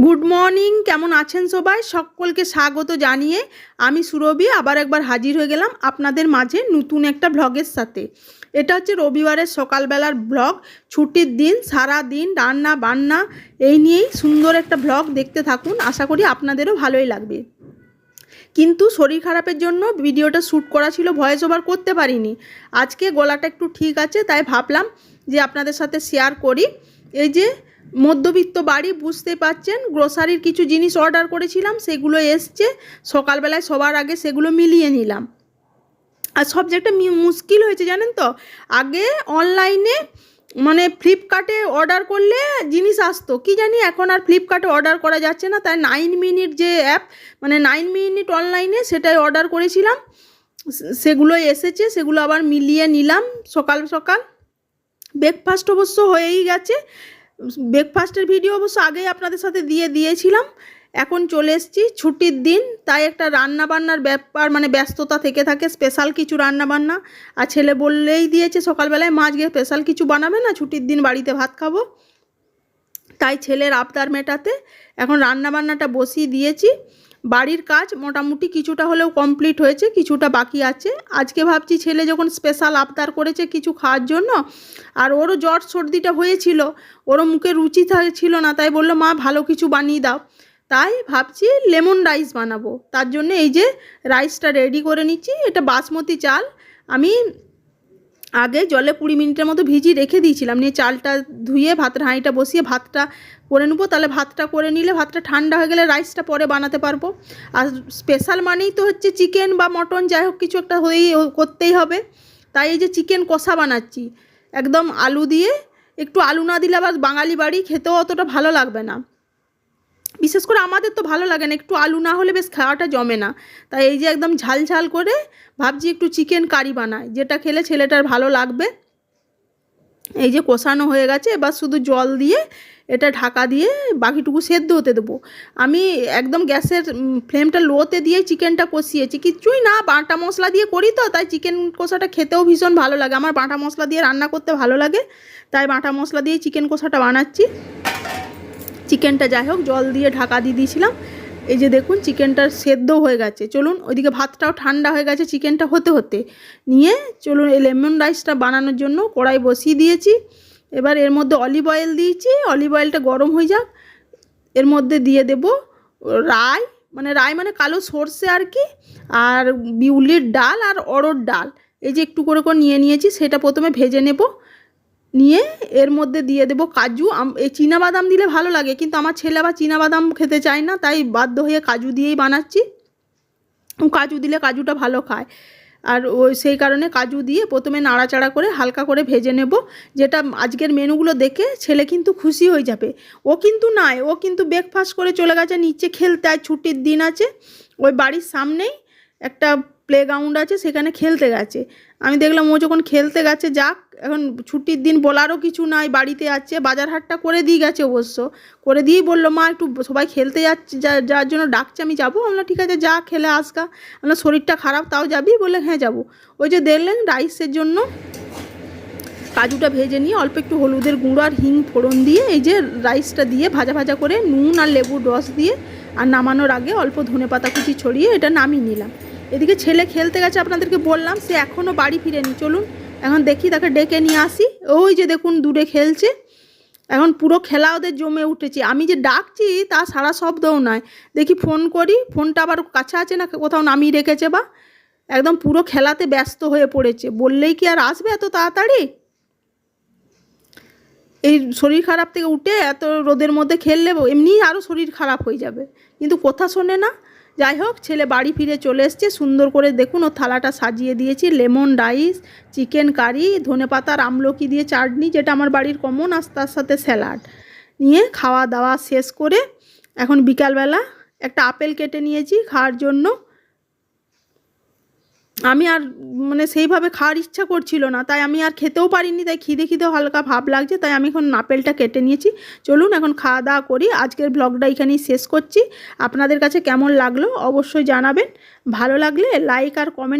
Good morning কেমন আছেন সবাই? সকলকে স্বাগত জানিয়ে আমি সুরভি, আবার একবার হাজির হয়ে গেলাম আপনাদের মাঝে নতুন একটা ভ্লগের সাথে। এটা হচ্ছে রবিবারের সকালবেলার ব্লগ ছুটির দিন, সারা দিন, রান্না, বান্না, এই নিয়েই সুন্দর একটা ব্লগ দেখতে থাকুন। আশা করি আপনাদেরও ভালোই লাগবে। কিন্তু শরীর খারাপের জন্য ভিডিওটা শ্যুট করা ছিল ভয়েস ওভার করতে পারিনি। আজকে গলাটা একটু ঠিক আছে, তাই ভাবলাম যে আপনাদের সাথে শেয়ার করি। এই যে মধ্যবিত্ত বাড়ি বুঝতে পাচ্ছেন গ্রোসারির কিছু জিনিস অর্ডার করেছিলাম, সেগুলো এসছে, সকালবেলায় সবার আগে সেগুলো মিলিয়ে নিলাম। আর সবজেক্টটা মুশকিল হয়েছে জানেন তো? আগে অনলাইনে মানে ফ্লিপকার্টে অর্ডার করলে জিনিস আসতো, কি জানি এখন আর ফ্লিপকার্টে অর্ডার করা যাচ্ছে না, তাই নাইন মিনিট যে অ্যাপ মানে নাইন মিনিট অনলাইনে সেটাই অর্ডার করেছিলাম, সেগুলো এসেছে, সেগুলো আবার মিলিয়ে নিলাম সকাল সকাল। ব্রেকফাস্ট অবশ্য হয়েই গেছে ব্রেকফাস্টের ভিডিও অবশ্য আগেই আপনাদের সাথে দিয়ে দিয়েছিলাম। এখন চলে এসছি, ছুটির দিন, তাই একটা রান্না বান্নার ব্যাপার মানে ব্যস্ততা থেকে থাকে স্পেশাল কিছু রান্না বান্না আর ছেলে বললেই দিয়েছে, সকালবেলায় মাছ গিয়ে স্পেশাল কিছু বানাবে না, ছুটির দিন বাড়িতে ভাত খাব। তাই ছেলের আবদার মেটাতে এখন রান্না বান্নাটা বসিয়ে দিয়েছি। বাড়ির কাজ মোটামুটি কিছুটা হলেও কমপ্লিট হয়েছে, কিছুটা বাকি আছে। আজকে ভাবছি ছেলে যখন স্পেশাল আবদার করেছে কিছু খাওয়ার জন্য, আর ওরও জ্বর সর্দিটা হয়েছিল, ওরও মুখে রুচি ছিল না, তাই বলল, মা, ভালো কিছু বানিয়ে দাও। তাই ভাবছি লেমন রাইস বানাবো। তার জন্য এই যে রাইসটা রেডি করে নিচ্ছি, এটা বাসমতি চাল। আমি আগে জলে কুড়ি মিনিটের মতো ভিজিয়ে রেখে দিয়েছিলাম। নিয়ে চালটা ধুয়ে, ভাতের হাঁড়িটা বসিয়ে ভাতটা করে নেব। তাহলে ভাতটা করে নিলে ভাতটা ঠান্ডা হয়ে গেলে রাইসটা পরে বানাতে পারব। আর স্পেশাল মানেই তো হচ্ছে চিকেন বা মটন যাই হোক কিছু একটা হয়েই করতেই হবে। তাই এই যে চিকেন কষা বানাচ্ছি, একদম আলু দিয়ে। একটু আলু না দিলে আবার বাঙালি বাড়ি খেতেও অতটা ভালো লাগবে না। বিশেষ করে আমাদের তো ভালো লাগে না, একটু আলু না হলে বেশ খাওয়াটা জমে না। তাই এই যে একদম ঝাল ঝাল করে ভাবছি একটু চিকেন কারি বানাই, যেটা খেলে ছেলেটার ভালো লাগবে। এই যে কষানো হয়ে গেছে, এবার শুধু জল দিয়ে এটা ঢাকা দিয়ে বাকিটুকু সেদ্ধ হতে দেবো। আমি একদম গ্যাসের ফ্লেমটা লোতে দিয়ে চিকেনটা কষিয়েছি। কিচ্ছুই না, বাটা মশলা দিয়ে করি তো, তাই চিকেন কষাটা খেতেও ভীষণ ভালো লাগে। আমার বাটা মশলা দিয়ে রান্না করতে ভালো লাগে, তাই বাটা মশলা দিয়ে চিকেন কষাটা বানাচ্ছি। চিকেনটা যাই হোক, জল দিয়ে ঢাকা দিয়ে দিয়েছিলাম। এই যে দেখুন, চিকেনটা সেদ্ধ হয়ে গেছে। চলুন, ওইদিকে ভাতটাও ঠান্ডা হয়ে গেছে চিকেনটা হতে হতে। নিয়ে চলুন, এই লেমন রাইসটা বানানোর জন্য কড়াই বসিয়ে দিয়েছি। এবার এর মধ্যে অলিভ অয়েল দিয়েছি। অলিভ অয়েলটা গরম হয়ে যাক। এর মধ্যে দিয়ে দেব রাই মানে রাই মানে কালো সর্ষে আর কি, আর বিউলির ডাল আর অড়র ডাল। এই যে একটু করে করে নিয়ে নিয়েছি, সেটা প্রথমে ভেজে নেব। নিয়ে এর মধ্যে দিয়ে দেবো কাজু। এই বাদাম দিলে ভালো লাগে, কিন্তু আমার ছেলে আবার বাদাম খেতে চায় না, তাই বাধ্য হয়ে কাজু দিয়েই বানাচ্ছি। কাজু দিলে কাজুটা ভালো খায়। আর ওই সেই কারণে কাজু দিয়ে প্রথমে নাড়াচাড়া করে হালকা করে ভেজে নেব। যেটা আজকের মেনুগুলো দেখে ছেলে কিন্তু খুশি হয়ে যাবে। ও কিন্তু নয় ও কিন্তু ব্রেকফাস্ট করে চলে গেছে, নিচে খেলতে আজ ছুটির দিন আছে। ওই বাড়ির সামনেই একটা প্লেগ্রাউন্ড আছে, সেখানে খেলতে গেছে। আমি দেখলাম ও যখন খেলতে গেছে, যাক এখন ছুটির দিন বলারও কিছু নাই, বাড়িতে আছে বাজার হাটটা করে দিয়ে গেছে অবশ্য। করে দিয়েই বলল, মা, একটু সবাই খেলতে যাচ্ছে যার জন্য ডাকছে, আমি যাব? আমরা ঠিক আছে, যা, খেলে আসগা। আমরা শরীরটা খারাপ, তাও যাবি? বলে হ্যাঁ যাব। ওই যে দেখলেন রাইসের জন্য কাজুটা ভেজে নিয়ে অল্প একটু হলুদের গুঁড়ো আর হিং ফোড়ন দিয়ে এই যে রাইসটা দিয়ে ভাজা ভাজা করে নুন আর লেবুর রস দিয়ে আর নামানোর আগে অল্প ধনে পাতা কুচি ছড়িয়ে এটা নামিয়ে নিলাম। এদিকে ছেলে খেলতে গেছে, আপনাদেরকে বললাম, সে এখনও বাড়ি ফিরেনি। চলুন এখন দেখি তাকে ডেকে নিয়ে আসি। ওই যে দেখুন, দূরে খেলছে। এখন পুরো খেলা ওদের জমে উঠেছে। আমি যে ডাকছি, তা সারা শব্দও নয়। দেখি ফোন করি, ফোনটা আবার কাছে আছে না, কোথাও নামিয়ে রেখেছে বা? একদম পুরো খেলাতে ব্যস্ত হয়ে পড়েছে। বললেই কি আর আসবে এত তাড়াতাড়ি? এই শরীর খারাপ থেকে উঠে এত রোদের মধ্যে খেললে এমনিই আরও শরীর খারাপ হয়ে যাবে। কিন্তু কথা শোনে না। যাই হোক, ছেলে বাড়ি ফিরে চলে এসছে। সুন্দর করে দেখুন, ও থালাটা সাজিয়ে দিয়েছি। লেমন রাইস, চিকেন কারি, ধনে পাতার আমলকি দিয়ে চাটনি, যেটা আমার বাড়ির কমন আর তার সাথে স্যালাড নিয়ে খাওয়া দাওয়া শেষ করে এখন বিকালবেলা একটা আপেল কেটে নিয়েছি খাওয়ার জন্য। আমি আর মানে সেইভাবে খাওয়ার ইচ্ছা করছিল না, তাই আমি আর খেতেও পারিনি, তাই খিদে খিদে হালকা ভাব লাগছে, তাই আমি এখন আপেলটা কেটে নিয়েছি। চলুন এখন খাওয়া দাওয়া করি, আজকের ব্লগটা এখানেই শেষ করছি। আপনাদের কাছে কেমন লাগল অবশ্যই জানাবেন, ভালো লাগলে লাইক আর কমেন্ট